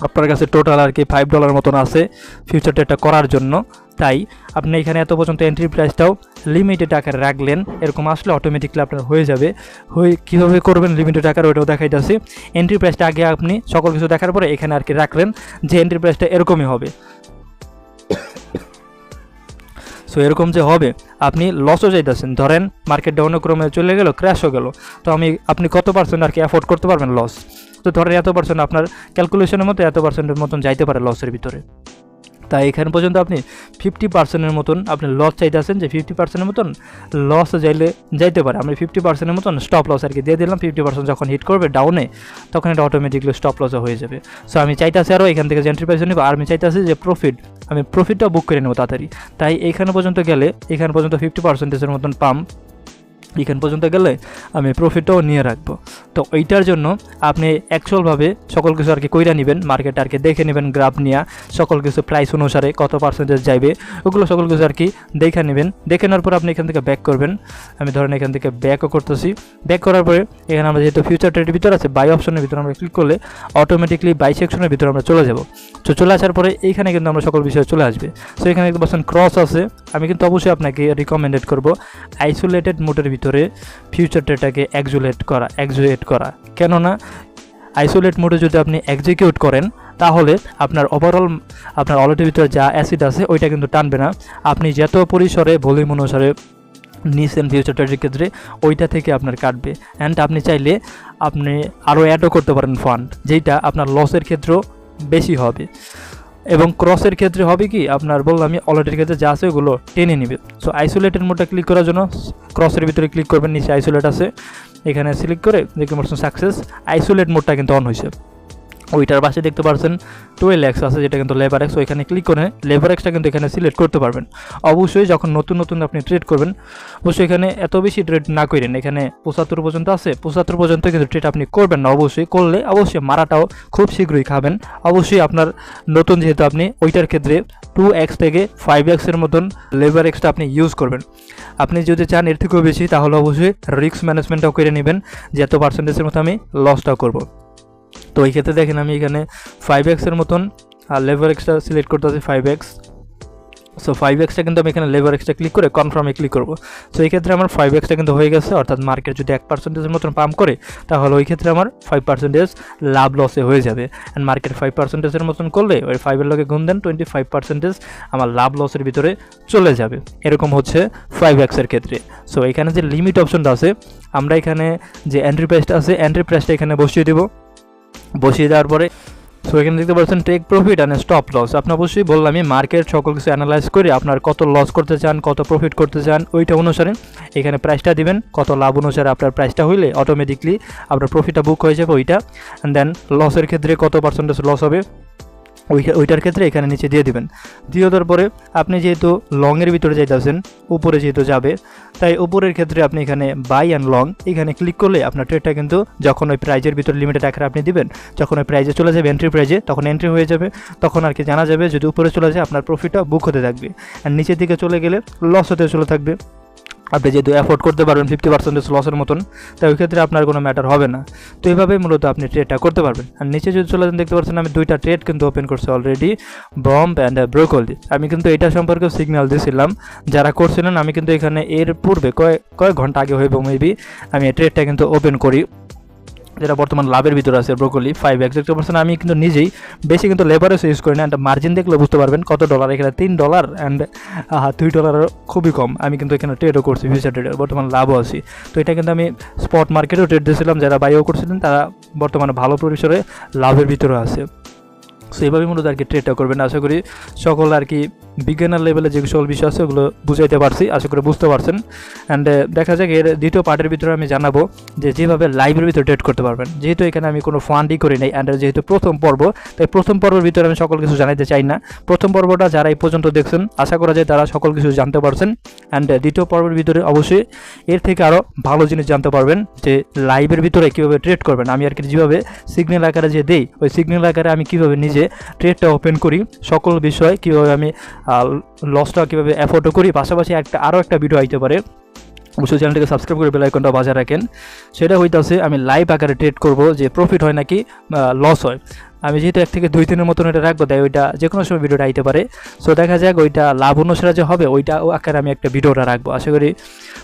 আপনার কাছে টোটাল আর কি ফাইভ ডলার মতন আছে ফিউচার ট্রেডটা করার জন্য। তাই আপনি এখানে এত পর্যন্ত এন্ট্রি প্রাইসটাও লিমিটেড আকারে রাখলেন, এরকম আসলে অটোমেটিকলি আপনার হয়ে যাবে। হয়ে কীভাবে করবেন লিমিটেড আকারে ওইটাও দেখাইতেছি। এন্ট্রি প্রাইসটা আগে আপনি সকল কিছু দেখার পরে এখানে আর কি রাখলেন যে এন্ট্রি প্রাইসটা এরকমই হবে। সো এরকম যে হবে, আপনি লসও যাইতেছেন ধরেন মার্কেট ডাউনে ক্রমে চলে গেল ক্র্যাশও গেল। তো আমি, আপনি কত পার্সেন্ট আর কি অ্যাফোর্ড করতে পারবেন লস তো ধরেন এত পার্সেন্ট আপনার ক্যালকুলেশনের মতো এত পার্সেন্টের মতন যাইতে পারে লসের ভিতরে। তাই এখানে পর্যন্ত আপনি ফিফটি পার্সেন্টের মতন আপনি লস চাইতেছেন যে ফিফটি পার্সেন্টের মতন লস যাইলে, যাইতে পারে। আমি ফিফটি পার্সেন্টের মতন স্টপ লস আর কি দিয়ে দিলাম। ফিফটি পার্সেন্ট যখন হিট করবে ডাউনে তখন এটা অটোমেটিকলি স্টপ লসও হয়ে যাবে। সো আমি চাইতেছি আরও এখান থেকে এন্ট্রি প্রাইস নেব, আর আমি চাইতেছি যে প্রফিট আমি প্রফিটটা বুক করে নেব তাড়াতাড়ি। তাই এইখানে পর্যন্ত গেলে, এখানে পর্যন্ত ফিফটি পার্সেন্টেজের মতন পাম এখান পর্যন্ত গেলে আমি প্রফিটটাও নিয়ে রাখব। তো এইটার জন্য আপনি অ্যাকচুয়ালভাবে সকল কিছু আর কি কইরা নেবেন মার্কেট আর কি দেখে নেবেন গ্রাফ নিয়ে, সকল কিছু প্রাইস অনুসারে কত পার্সেন্টেজ যাইবে, ওগুলো সকল কিছু আর কি দেখে নেবেন। দেখে নেওয়ার পর আপনি এখান থেকে ব্যাক করবেন। আমি ধরেন এখান থেকে ব্যাকও করতেছি। ব্যাক করার পরে এখানে আমরা যেহেতু ফিউচার ট্রেডের ভিতর আছে বাই অপশনের ভিতরে আমরা ক্লিক করলে অটোমেটিকলি বাই সেকশনের ভিতরে আমরা চলে যাব। তো চলে আসার পরে এইখানে কিন্তু আমরা সকল বিষয়ে চলে আসবে। সো এখানে দেখতে পাচ্ছেন ক্রস আছে। আমি কিন্তু অবশ্যই আপনাকে রিকমেন্ডেড করব। আইসোলেটেড মোডের ভিতরে ফিউচার ডেটাকে এক্সুলেট করা এক্সুলেট করা। কেননা আইসোলেট মোডে যদি আপনি এক্সিকিউট করেন, তাহলে আপনার ওভারঅল আপনার অলরেডির ভিতরে যা অ্যাসিড আছে, ওইটা কিন্তু টানবে না। আপনি যত পরিসরে ভলিউম অনুসারে নিছেন ফিউচার ট্রেডের ক্ষেত্রে ওইটা থেকে আপনার কাটবে। অ্যান্ড আপনি চাইলে আপনি আরও অ্যাডও করতে পারেন ফান্ড যেটা আপনার লসের ক্ষেত্রেও বেশি হবে। এবং ক্রসের ক্ষেত্রে হবে কি? আপনার বললাম আমি অলরেডির ক্ষেত্রে যা আছে ওগুলো টেনে নেবে। সো আইসোলেটেড মোডটা ক্লিক করার জন্য ক্রসের ভিতরে ক্লিক করবেন, নিচে আইসোলেট আছে। এখানে সিলেক্ট করে দেখতে পাচ্ছেন সাকসেস আইসোলেট মোডটা কিন্তু অন হয়েছে। ওইটার পাশে দেখতে পাচ্ছেন টুয়েলভ এক্স আছে, যেটা কিন্তু লেবার এক্স ওইখানে ক্লিক করে লেবার এক্সটা কিন্তু এখানে সিলেক্ট করতে পারবেন। অবশ্যই যখন নতুন নতুন আপনি ট্রেড করবেন, অবশ্যই এখানে এত বেশি ট্রেড না করেন। এখানে পঁচাত্তর পর্যন্ত আছে, পঁচাত্তর পর্যন্ত কিন্তু ট্রেড আপনি করবেন না অবশ্যই। করলে অবশ্যই মারাটাও খুব শীঘ্রই খাবেন। অবশ্যই আপনার নতুন যেহেতু আপনি ওইটার ক্ষেত্রে টু এক্স থেকে ফাইভ এক্সের মতন লেবার এক্সটা আপনি ইউজ করবেন। আপনি যদি চান এর থেকেও বেশি, তাহলে অবশ্যই রিস্ক ম্যানেজমেন্টটাও করে নেবেন। যে এত পার্সেন্টেজের মতো আমি লসটাও করব। তো এই ক্ষেত্রে দেখেন আমি এখানে ফাইভ এক্সের মতন, আর লেভার এক্সটা সিলেক্ট করতে আছি ফাইভ এক্স সো ফাইভ এক্সটা কিন্তু আমি এখানে লেবার এক্সটা ক্লিক করে কনফার্মে ক্লিক করব। সো এই ক্ষেত্রে আমার ফাইভ এক্সটা কিন্তু হয়ে গেছে, অর্থাৎ মার্কেট যদি এক পার্সেন্টেজের মতন পাম্প করে, তাহলে ওই ক্ষেত্রে আমার ফাইভ পার্সেন্টেজ লাভ লসে হয়ে যাবে। অ্যান্ড মার্কেট ফাইভ পার্সেন্টেজের মতন করলে, ওই ফাইভের লগে গুণ দেন টোয়েন্টি ফাইভ পার্সেন্টেজ আমার লাভ লসের ভিতরে চলে যাবে। এরকম হচ্ছে ফাইভ এক্সের ক্ষেত্রে। সো এখানে যে লিমিট অপশনটা আছে, আমরা এখানে যে এন্ট্রি প্রাইসটা আছে এন্ট্রি প্রাইসটা এখানে বসিয়ে দেবো। বসিয়ে দেওয়ার পরে সো এখানে দেখতে পাচ্ছেন take profit and stop loss আপনি অবশ্যই বললাম আমি মার্কেট সকল কিছু অ্যানালাইজ করে আপনার কত লস করতে চান, কত প্রফিট করতে চান, ওইটা অনুসারে এখানে প্রাইসটা দিবেন। কত লাভ অনুসারে আপনার প্রাইসটা হইলে অটোমেটিকলি আপনার প্রফিটটা বুক হয়ে যাবে ওইটা। অ্যান্ড দেন লসের ক্ষেত্রে কত পার্সেন্টেজ লস হবে? ওই ওইটার ক্ষেত্রে এখানে নিচে দিয়ে দিবেন। দিয়ে দেওয়ার পরে আপনি যেহেতু লংয়ের ভিতরে যাইতেছেন, উপরে যেহেতু যাবে, তাই উপরের ক্ষেত্রে আপনি এখানে বাই অ্যান্ড লং এখানে ক্লিক করলে আপনার ট্রেডটা কিন্তু যখন ওই প্রাইজের ভিতরে লিমিটেড আকারে আপনি দিবেন, যখন ওই প্রাইজে চলে যাবে এন্ট্রি প্রাইজে তখন এন্ট্রি হয়ে যাবে, তখন আর কি জানা যাবে যদি উপরে চলে যায়, আপনার প্রফিটটা বুক হতে থাকবে। আর নিচের দিকে চলে গেলে লস হতে চলে থাকবে। আপনি যেহেতু অ্যাফোর্ড করতে পারবেন ফিফটি পার্সেন্টেজ লসের মতন তাই ওই ক্ষেত্রে আপনার কোনো ম্যাটার হবে না। তো এইভাবেই মূলত আপনি ট্রেডটা করতে পারবেন। আর নিচে যদি চলে যান, দেখতে পাচ্ছেন আমি দুইটা ট্রেড কিন্তু ওপেন করছি অলরেডি বম্ব অ্যান্ড ব্রোকলি আমি কিন্তু এটা সম্পর্কে সিগন্যাল দিয়েছিলাম যারা করছিলেন, আমি কিন্তু এখানে এর পূর্বে কয়েক কয়েক ঘণ্টা আগে হইব মেবি আমি এই ট্রেডটা কিন্তু ওপেন করি। যেটা বর্তমান লাভের ভিতরে আছে ব্রোকলি ফাইভ এক্সাক্ট পার্সেন্ট আমি কিন্তু নিজেই বেশি কিন্তু লেবারেস ইউজ করি না অ্যান্ড মার্জিন দেখলে বুঝতে পারবেন কত ডলার এখানে তিন ডলার অ্যান্ড দুই ডলার খুবই কম। আমি কিন্তু এখানে ট্রেডও করছি ফিউচার ট্রেডে বর্তমান লাভও আছি। তো এটা কিন্তু আমি স্পট মার্কেটেও ট্রেড দিয়েছিলাম, যারা বাইও করছিলেন, তারা বর্তমানে ভালো পরিসরে লাভের ভিতরে আছে। সো এইভাবে মূলত আর কি ট্রেডটা করবেন। আশা করি সকল আর কি বিজ্ঞানের লেভেলে যে সকল বিষয় আছে, ওগুলো বুঝাইতে পারছি। আশা করি বুঝতে পারছেন। অ্যান্ড দেখা যাক এর দ্বিতীয় পার্টের ভিতরে আমি জানাব যে যেভাবে লাইভের ভিতরে ট্রেড করতে পারবেন। যেহেতু এখানে আমি কোনো ফান্ডই করি নাই অ্যান্ড যেহেতু প্রথম পর্ব, তাই প্রথম পর্বের ভিতরে আমি সকল কিছু জানাইতে চাই না। প্রথম পর্বটা যারা এই পর্যন্ত দেখছেন, আশা করা যায় তারা সকল কিছু জানতে পারছেন। অ্যান্ড দ্বিতীয় পর্বের ভিতরে অবশ্যই এর থেকে আরও ভালো জিনিস জানতে পারবেন যে লাইভের ভিতরে কীভাবে ট্রেড করবেন। আমি আর কি যেভাবে সিগন্যাল আকারে যে দেই, ওই সিগন্যাল আকারে আমি কীভাবে নিজে ট্রেডটা ওপেন করি, সকল বিষয় কীভাবে আমি লসটা কীভাবে অ্যাফোর্ডও করি, পাশাপাশি একটা আরও একটা ভিডিও আইতে পারে। অবশ্যই চ্যানেলটিকে সাবস্ক্রাইব করে বেল আইকনটা বাজায় রাখেন। সেটা হইতাছে, আমি লাইভ আকারে ট্রেড করব যে প্রফিট হয় নাকি লস হয়। আমি যেহেতু এক থেকে দুই দিনের মতন এটা রাখব, তাই ওইটা যে কোনো সময় ভিডিওটা আইতে পারে। সো দেখা যাক ওইটা লাভ অনুসারে যে হবে ওইটা আকারে আমি একটা ভিডিওটা রাখব। আশা করি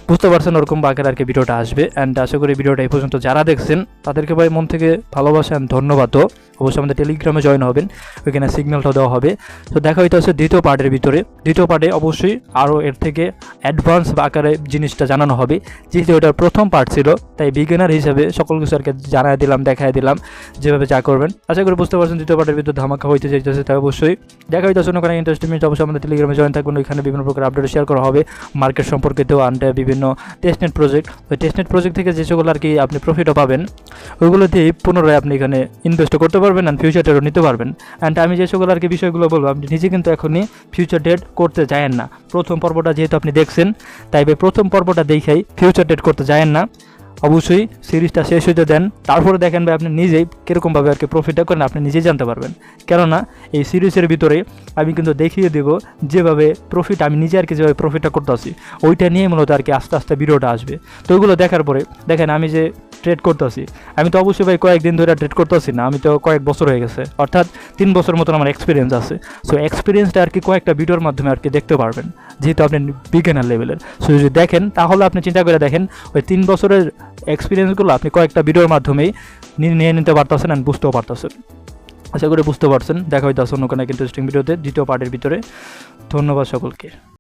বুঝতে পারছেন ওরকম আকারে আর কি ভিডিওটা আসবে। অ্যান্ড আশা করি ভিডিওটা এই পর্যন্ত যারা দেখছেন, তাদেরকে ভাই মন থেকে ভালোবাসা and ধন্যবাদও অবশ্যই আমাদের টেলিগ্রামে জয়েন হবেন, ওইখানে সিগন্যালটা দেওয়া হবে। তো দেখা হইতে হচ্ছে দ্বিতীয় পার্টের ভিতরে। দ্বিতীয় পার্টে অবশ্যই আরও এর থেকে অ্যাডভান্স বা আকারে জিনিসটা জানানো হবে। যেহেতু ওটার প্রথম পার্ট ছিল, তাই বিজ্ঞানার হিসাবে সকল কিছু আর কি জানাই দিলাম দেখাই দিলাম, যেভাবে যা করবেন। আশা করি বুঝতে পারছেন দ্বিতীয় পার্টের ভিতরে ধামাকা হইতে চাইতেছে তাই অবশ্যই দেখা হইতেছে কোনো কোনো ইন্টারেস্টিং অবশ্যই আমাদের টেলিগ্রামে জয়েন থাকবেন, ওইখানে বিভিন্ন প্রকার আপডেট শেয়ার করা হবে মার্কেট সম্পর্কিত অ্যান্ড বিভিন্ন টেস্টনেট প্রজেক্ট ওই টেস্টনেট প্রজেক্ট থেকে যে সকল আর কি আপনি প্রফিটও পাবেন, ওইগুলো দিয়ে পুনরায় আপনি এখানে ইনভেস্ট করতে পারবেন অ্যান্ড ফিউচার ডেটও নিতে পারবেন। অ্যান্ড আমি যে সকল আর কি বিষয়গুলো বলব, আপনি নিজে কিন্তু এখনই ফিউচার ডেট করতে যায়েন না। প্রথম পর্বটা যেহেতু আপনি দেখছেন, তাই প্রথম পর্বটা দেখেই ফিউচার ডেট করতে যায়েন না। অবশ্যই সিরিজটা শেষ হইতে দেন, তারপরে দেখেন ভাই আপনি নিজেই কীরকমভাবে আর কি প্রফিটটা করেন, আপনি নিজেই জানতে পারবেন। কেননা এই সিরিজের ভিতরে আমি কিন্তু দেখিয়ে দেব যেভাবে প্রফিট আমি নিজে আর কি যেভাবে প্রফিটটা করতে আসি ওইটা নিয়ে মূলত আর কি আস্তে আস্তে ভিডিওটা আসবে। তো ওইগুলো দেখার পরে দেখেন আমি যে ট্রেড করতেছি। আমি তো অবশ্যই ভাই কয়েকদিন ধরে ট্রেড করতেছি না, আমি তো কয়েক বছর হয়ে গেছে। অর্থাৎ তিন বছর মতন আমার এক্সপিরিয়েন্স আছে। সো এক্সপিরিয়েন্সটা আর কি কয়েকটা ভিডিওর মাধ্যমে আর কি দেখতে পারবেন, যেহেতু আপনি বিজ্ঞানের লেভেলের সো যদি দেখেন, তাহলে আপনি চিন্তা করে দেখেন, ওই তিন বছরের এক্সপিরিয়েন্সগুলো আপনি কয়েকটা ভিডিওর মাধ্যমেই নিয়ে নিতে পারতেছেন অ্যান্ড বুঝতেও পারতেছেন। আশা করি বুঝতে পারছেন। দেখা হইতেছে অন্য কোনো ইন্টারেস্টিং ভিডিওতে দ্বিতীয় পার্টের ভিতরে। ধন্যবাদ সকলকে।